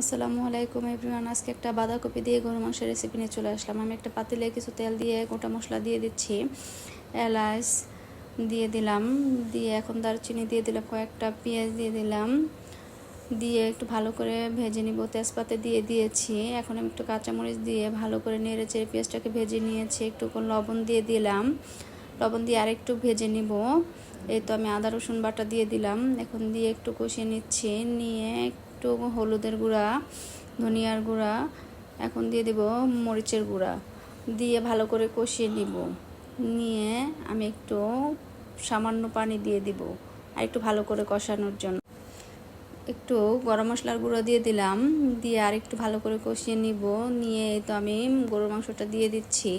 আসসালামু আলাইকুম এভরিওয়ান, আজকে একটা বাঁধাকপি দিয়ে গরু মাংসের রেসিপি নিয়ে চলে আসলাম। আমি একটা পাতিলে কিছু তেল দিয়ে, গোটা মশলা দিয়ে দিচ্ছি। এলাচ দিয়ে দিলাম, দিয়ে এখন দারচিনি দিয়ে দিলাম, কয়েকটা পেঁয়াজ দিয়ে দিলাম। দিয়ে একটু ভালো করে ভেজে নিব, তেজপাতা দিয়ে দিয়েছি। এখন আমি একটু কাঁচামরিচ দিয়ে ভালো করে নেড়ে চেড়ে পেঁয়াজটাকে ভেজে নিয়েছি, একটু লবণ দিয়ে দিলাম। লবণ দিয়ে আরেকটু ভেজে নিব। এই তো আমি আদা, রসুন বাটা দিয়ে দিলাম। এখন দিয়ে একটু কষিয়ে নিচ্ছি, নিয়ে একটু হলুদের গুঁড়া, ধনিয়ার গুঁড়া, এখন দিয়ে দেব মরিচের গুঁড়া। দিয়ে ভালো করে কষিয়ে নিব। নিয়ে আমি একটু সামান্য পানি দিয়ে দিব আর একটু ভালো করে কষানোর জন্য। একটু গরম মশলার গুঁড়ো দিয়ে দিলাম। দিয়ে আর একটু ভালো করে কষিয়ে নিব। নিয়ে তো আমি গরুর মাংসটা দিয়ে দিচ্ছি।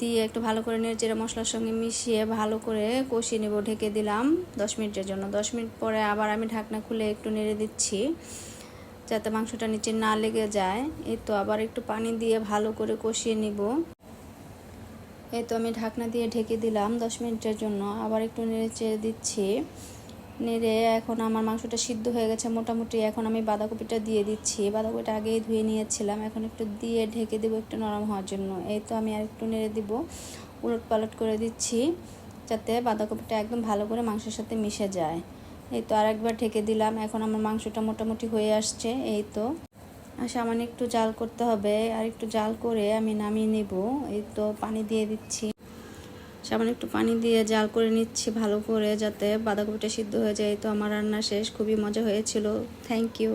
দিয়ে একটু ভালো করে নেড়ে মশলার সঙ্গে মিশিয়ে ভালো করে কষিয়ে নেব। ঢেকে দিলাম দশ মিনিটের জন্য। দশ মিনিট পরে আবার আমি ঢাকনা খুলে একটু নেড়ে দিচ্ছি যাতে মাংসটা নিচে না লেগে যায়। এই তো আবার একটু পানি দিয়ে ভালো করে কষিয়ে নিব। এই তো আমি ঢাকনা দিয়ে ঢেকে দিলাম দশ মিনিটের জন্য। আবার একটু নেড়ে চেড়ে দিচ্ছি। নেড়ে এখন আমার মাংসটা সিদ্ধ হয়ে গেছে মোটামুটি। এখন আমি বাঁধাকপিটা দিয়ে দিচ্ছি। বাঁধাকপিটা আগেই ধুয়ে নিয়েছিলাম। এখন একটু দিয়ে ঢেকে দেবো একটু নরম হওয়ার জন্য। এই তো আমি আর একটু নেড়ে দিব। উলট পালট করে দিচ্ছি যাতে বাঁধাকপিটা একদম ভালো করে মাংসের সাথে মিশে যায়। এই তো আরেকবার ঢেকে দিলাম। এখন আমার মাংসটা মোটামুটি হয়ে আসছে। এই তো। সামান্য একটু জাল করতে হবে। আর একটু জাল করে আমি নামিয়ে নেব। এই তো পানি দিয়ে দিচ্ছি। সামান্য একটু পানি দিয়ে জাল করে নিচ্ছি ভালো করে যাতে বাঁধাকপিটা সিদ্ধ হয়ে যায়। তো আমার রান্না শেষ, খুবই মজা হয়েছিল। Thank you